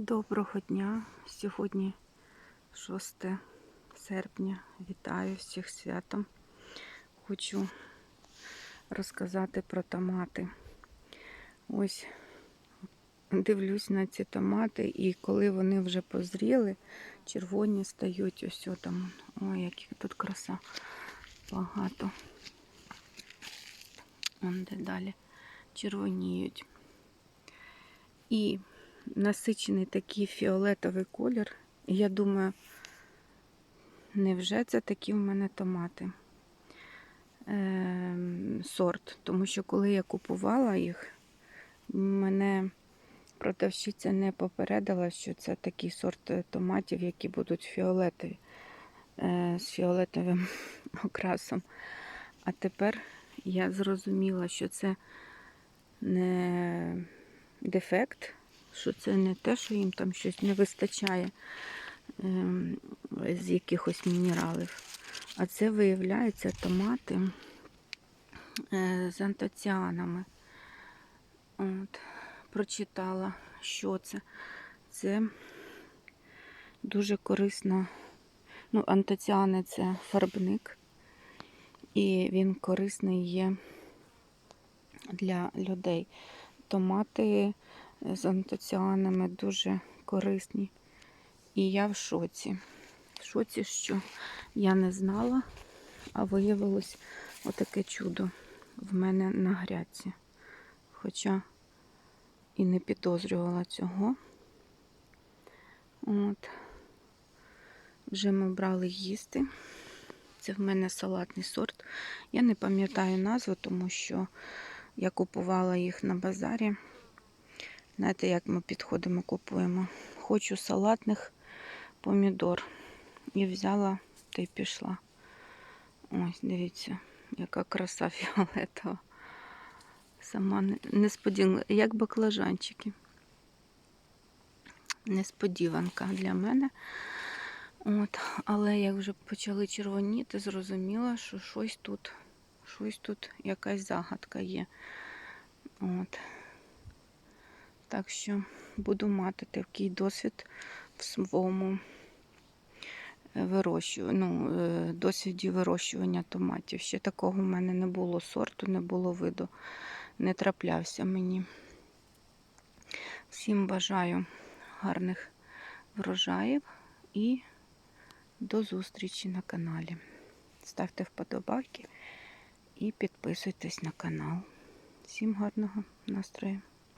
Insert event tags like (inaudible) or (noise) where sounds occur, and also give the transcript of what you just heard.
Доброго дня! Сьогодні 6 серпня. Вітаю всіх святом. Хочу розказати про томати. Ось дивлюсь на ці томати, і коли вони вже позріли, червоні стають ось там. Ой, які тут краса багато. Вон де далі червоніють. І насичений такий фіолетовий колір. І я думаю, невже це такі в мене томати? Ем, сорт. Тому що коли я купувала їх, мене продавщиця не попередила, що це такий сорт е, томатів, які будуть фіолетові, е, з фіолетовим (laughs) окрасом. А тепер я зрозуміла, що це не дефект, що це не те, що їм там щось не вистачає ем, з якихось мінералів. А це виявляється томати е, з антоціанами. От, прочитала, що це. Це дуже корисно. Ну, антоціани це фарбник, і він корисний є для людей. Томати з антоціанами дуже корисні. І я в шоці. В шоці, що я не знала, а виявилось отаке чудо в мене на грядці. Хоча і не підозрювала цього. От. Вже ми брали їсти. Це в мене салатний сорт. Я не пам'ятаю назву, тому що я купувала їх на базарі. Знаєте, як ми підходимо, купуємо. Хочу салатних помідор. І взяла та й пішла. Ось, дивіться, яка краса (laughs) фіолетова. Сама несподіванка, як баклажанчики. Несподіванка для мене. От, Але як вже почали червоніти, зрозуміла, що щось тут, щось тут, якась загадка є. От. Так що буду мати такий досвід в своєму вирощуванні, ну, е, досвіді вирощування томатів. Ще такого в мене не було сорту, не було виду, не траплявся мені. Всім бажаю гарних врожаїв і до зустрічі на каналі. Ставте вподобайки і підписуйтесь на канал. Всім гарного настрою!